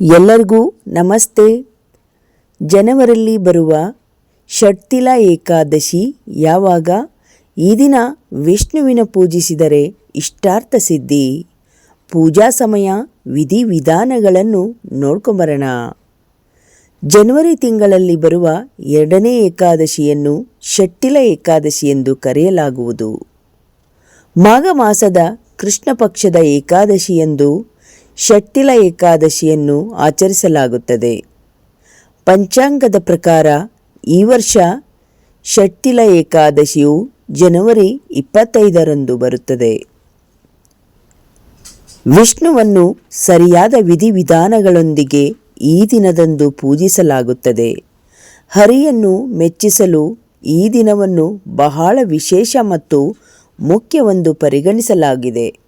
ಎಲ್ಲರಿಗೂ ನಮಸ್ತೆ. ಜನವರಲ್ಲಿ ಬರುವ ಷಟ್ತಿಲ ಏಕಾದಶಿ ಯಾವಾಗ ಈ ದಿನ ವಿಷ್ಣುವಿನ ಪೂಜಿಸಿದರೆ ಇಷ್ಟಾರ್ಥ ಸಿದ್ಧಿ. ಪೂಜಾ ಸಮಯ ವಿಧಿವಿಧಾನಗಳನ್ನು ನೋಡ್ಕೊಂಬರೋಣ. ಜನವರಿ ತಿಂಗಳಲ್ಲಿ ಬರುವ ಎರಡನೇ ಏಕಾದಶಿಯನ್ನು ಷಟ್ಟಿಲ ಏಕಾದಶಿ ಎಂದು ಕರೆಯಲಾಗುವುದು. ಮಾಘ ಮಾಸದ ಕೃಷ್ಣ ಪಕ್ಷದ ಏಕಾದಶಿಯಂದು ಷಟ್ಟಿಲ ಏಕಾದಶಿಯನ್ನು ಆಚರಿಸಲಾಗುತ್ತದೆ. ಪಂಚಾಂಗದ ಪ್ರಕಾರ ಈ ವರ್ಷ ಷಟ್ಟಿಲ ಏಕಾದಶಿಯು ಜನವರಿ ಇಪ್ಪತ್ತೈದರಂದು ಬರುತ್ತದೆ. ವಿಷ್ಣುವನ್ನು ಸರಿಯಾದ ವಿಧಿವಿಧಾನಗಳೊಂದಿಗೆ ಈ ದಿನದಂದು ಪೂಜಿಸಲಾಗುತ್ತದೆ. ಹರಿಯನ್ನು ಮೆಚ್ಚಿಸಲು ಈ ದಿನವನ್ನು ಬಹಳ ವಿಶೇಷ ಮತ್ತು ಮುಖ್ಯವೆಂದು ಪರಿಗಣಿಸಲಾಗಿದೆ.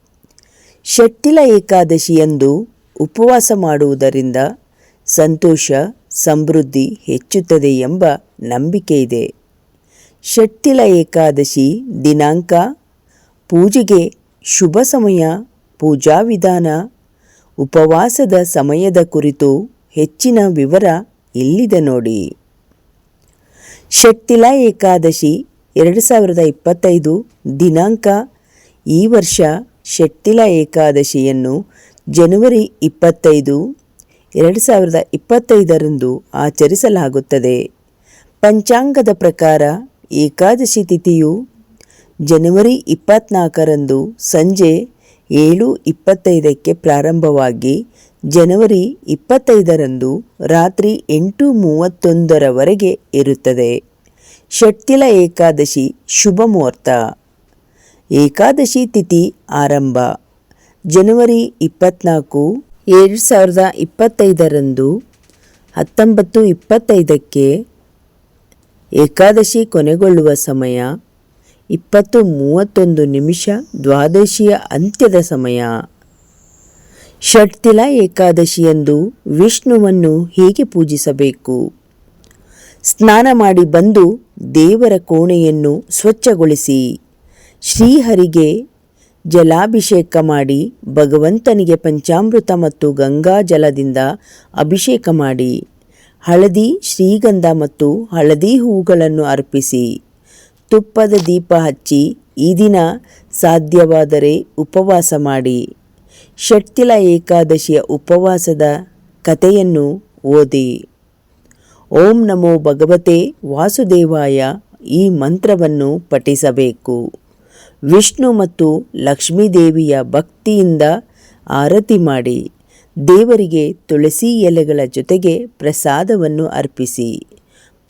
ಷಟ್ಟಿಲ ಏಕಾದಶಿಯಂದು ಉಪವಾಸ ಮಾಡುವುದರಿಂದ ಸಂತೋಷ, ಸಮೃದ್ಧಿ ಹೆಚ್ಚುತ್ತದೆ ಎಂಬ ನಂಬಿಕೆ ಇದೆ. ಷಟ್ಟಿಲ ಏಕಾದಶಿ ದಿನಾಂಕ, ಪೂಜೆಗೆ ಶುಭ ಸಮಯ, ಪೂಜಾ ವಿಧಾನ, ಉಪವಾಸದ ಸಮಯದ ಕುರಿತು ಹೆಚ್ಚಿನ ವಿವರ ಇಲ್ಲಿದೆ ನೋಡಿ. ಷಟ್ಟಿಲ ಏಕಾದಶಿ ಎರಡು ಸಾವಿರದ ಇಪ್ಪತ್ತೈದು ದಿನಾಂಕ, ಈ ವರ್ಷ ಷಟ್ಟಿಲ ಏಕಾದಶಿಯನ್ನು ಜನವರಿ ಇಪ್ಪತ್ತೈದು, ಎರಡು ಸಾವಿರದ ಇಪ್ಪತ್ತೈದರಂದು ಆಚರಿಸಲಾಗುತ್ತದೆ. ಪಂಚಾಂಗದ ಪ್ರಕಾರ ಏಕಾದಶಿ ತಿಥಿಯು ಜನವರಿ ಇಪ್ಪತ್ನಾಲ್ಕರಂದು ಸಂಜೆ ಏಳು ಇಪ್ಪತ್ತೈದಕ್ಕೆ ಪ್ರಾರಂಭವಾಗಿ ಜನವರಿ ಇಪ್ಪತ್ತೈದರಂದು ರಾತ್ರಿ ಎಂಟು ಮೂವತ್ತೊಂದರವರೆಗೆ ಇರುತ್ತದೆ. ಷಟ್ಟಿಲ ಏಕಾದಶಿ ಶುಭ ಮುಹೂರ್ತ ಏಕಾದಶಿ ತಿಥಿ ಆರಂಭ. ಜನವರಿ ಇಪ್ಪತ್ನಾಲ್ಕು, ಎರಡು ಸಾವಿರದ ಇಪ್ಪತ್ತೈದರಂದು ಹತ್ತೊಂಬತ್ತು ಇಪ್ಪತ್ತೈದಕ್ಕೆ ಏಕಾದಶಿ ಕೊನೆಗೊಳ್ಳುವ ಸಮಯ, ಇಪ್ಪತ್ತು ಮೂವತ್ತೊಂದು ನಿಮಿಷ ದ್ವಾದಶಿಯ ಅಂತ್ಯದ ಸಮಯ. ಷಟ್ತಿಲ ಏಕಾದಶಿಯಂದು ವಿಷ್ಣುವನ್ನು ಹೇಗೆ ಪೂಜಿಸಬೇಕು? ಸ್ನಾನ ಮಾಡಿ ಬಂದು ದೇವರ ಕೋಣೆಯನ್ನು ಸ್ವಚ್ಛಗೊಳಿಸಿ. ಶ್ರೀಹರಿಗೆ ಜಲಾಭಿಷೇಕ ಮಾಡಿ ಭಗವಂತನಿಗೆ ಪಂಚಾಮೃತ ಮತ್ತು ಗಂಗಾ ಜಲದಿಂದ ಅಭಿಷೇಕ ಮಾಡಿ. ಹಳದಿ, ಶ್ರೀಗಂಧ ಮತ್ತು ಹಳದಿ ಹೂಗಳನ್ನು ಅರ್ಪಿಸಿ. ತುಪ್ಪದ ದೀಪ ಹಚ್ಚಿ ಈ ದಿನ ಸಾಧ್ಯವಾದರೆ ಉಪವಾಸ ಮಾಡಿ. ಷಟ್ತಿಲ ಏಕಾದಶಿಯ ಉಪವಾಸದ ಕಥೆಯನ್ನು ಓದಿ. ಓಂ ನಮೋ ಭಗವತೆ ವಾಸುದೇವಾಯ ಈ ಮಂತ್ರವನ್ನು ಪಠಿಸಬೇಕು. ವಿಷ್ಣು ಮತ್ತು ಲಕ್ಷ್ಮೀದೇವಿಯ ಭಕ್ತಿಯಿಂದ ಆರತಿ ಮಾಡಿ ದೇವರಿಗೆ ತುಳಸಿ ಎಲೆಗಳ ಜೊತೆಗೆ ಪ್ರಸಾದವನ್ನು ಅರ್ಪಿಸಿ.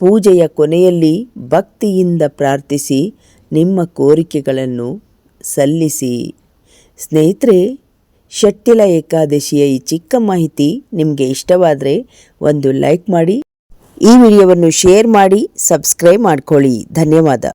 ಪೂಜೆಯ ಕೊನೆಯಲ್ಲಿ ಭಕ್ತಿಯಿಂದ ಪ್ರಾರ್ಥಿಸಿ ನಿಮ್ಮ ಕೋರಿಕೆಗಳನ್ನು ಸಲ್ಲಿಸಿ. ಸ್ನೇಹಿತರೆ ಷಟ್ಟಿಲ ಏಕಾದಶಿಯ ಈ ಚಿಕ್ಕ ಮಾಹಿತಿ ನಿಮಗೆ ಇಷ್ಟವಾದರೆ ಒಂದು ಲೈಕ್ ಮಾಡಿ, ಈ ವಿಡಿಯೋವನ್ನು ಶೇರ್ ಮಾಡಿ, ಸಬ್ಸ್ಕ್ರೈಬ್ ಮಾಡ್ಕೊಳ್ಳಿ. ಧನ್ಯವಾದ.